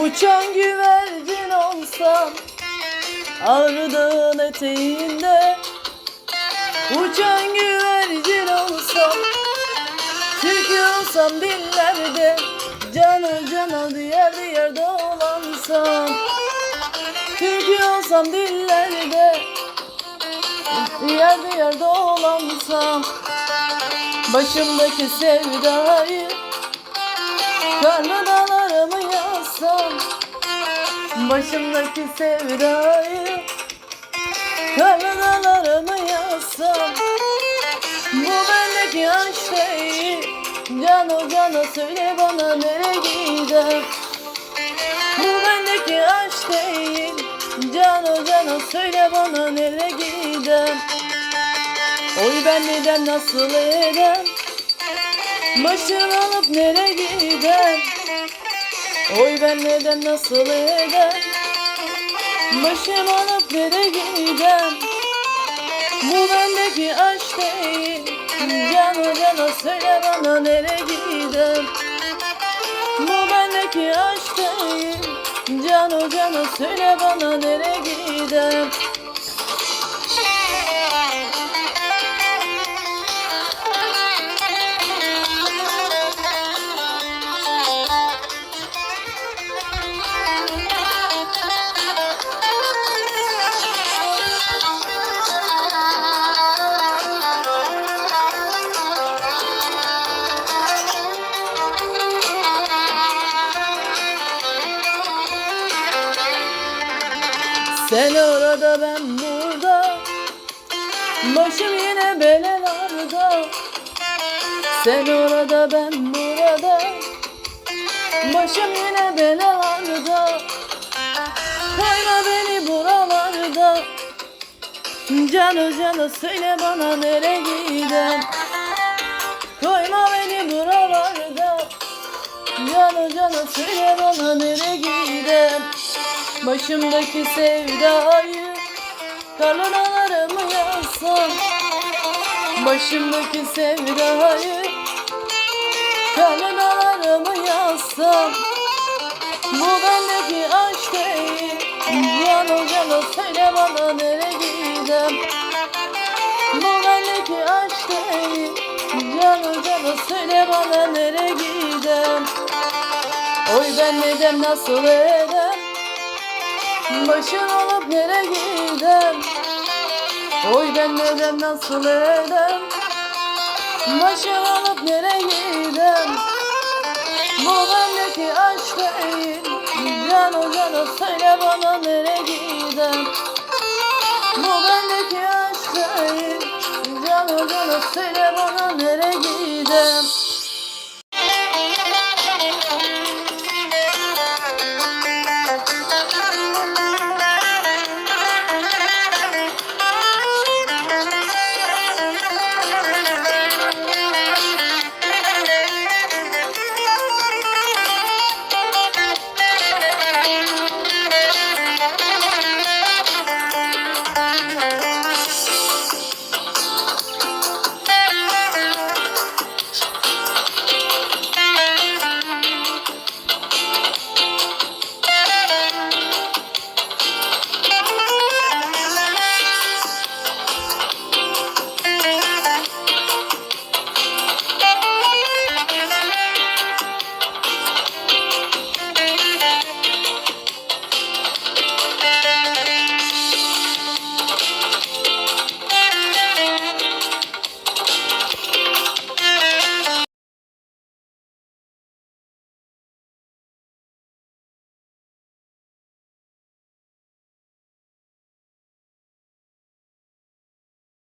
Uçan güvercin olsam Ağrı Dağın eteğinde Uçan güvercin olsam Türkü olsam dillerde Canı cana diğer diğer dolansam Türkü olsam dillerde Diğer diğer dolansam Başımdaki sevdayı Karlı dağlarımı yazsam Başımdaki sevdayı Karlı dağlarımı yazsam Bu bendeki aşk değil. Cano cano söyle bana nereye gider? Bu bendeki aşk değil. Cano cano söyle bana nereye gider? Oy ben neden nasıl eder Başını alıp nereye gider? Oy ben neden nasıl eder? Başımı alıp nereye gider? Bu bendeki aşk değil. Canı cana söyle bana nereye gider? Bu bendeki aşk değil. Canı cana söyle bana nereye gider Sen orada ben burada. Başım yine belelerde Sen orada ben burada. Başım yine belelerde Koyma beni buralarda. Canı canı söyle bana nereye gider Koyma beni buralarda. Canı canı söyle bana nereye gider Başımdaki sevdayı Karlınalarımı yazsam Başımdaki sevdayı Karlınalarımı yazsam Bu bendeki aşk değil Canı canı söyle bana nereye gider Bu bendeki aşk değil Canı canı söyle bana nereye gider Oy ben neden nasıl eder Başın olup nereye gider Oy ben neden nasıl eder Başın olup nereye gider Bu bendeki aşk değil. Can o canı söyle bana nereye gider Bu bendeki aşk değil. Can o canı söyle bana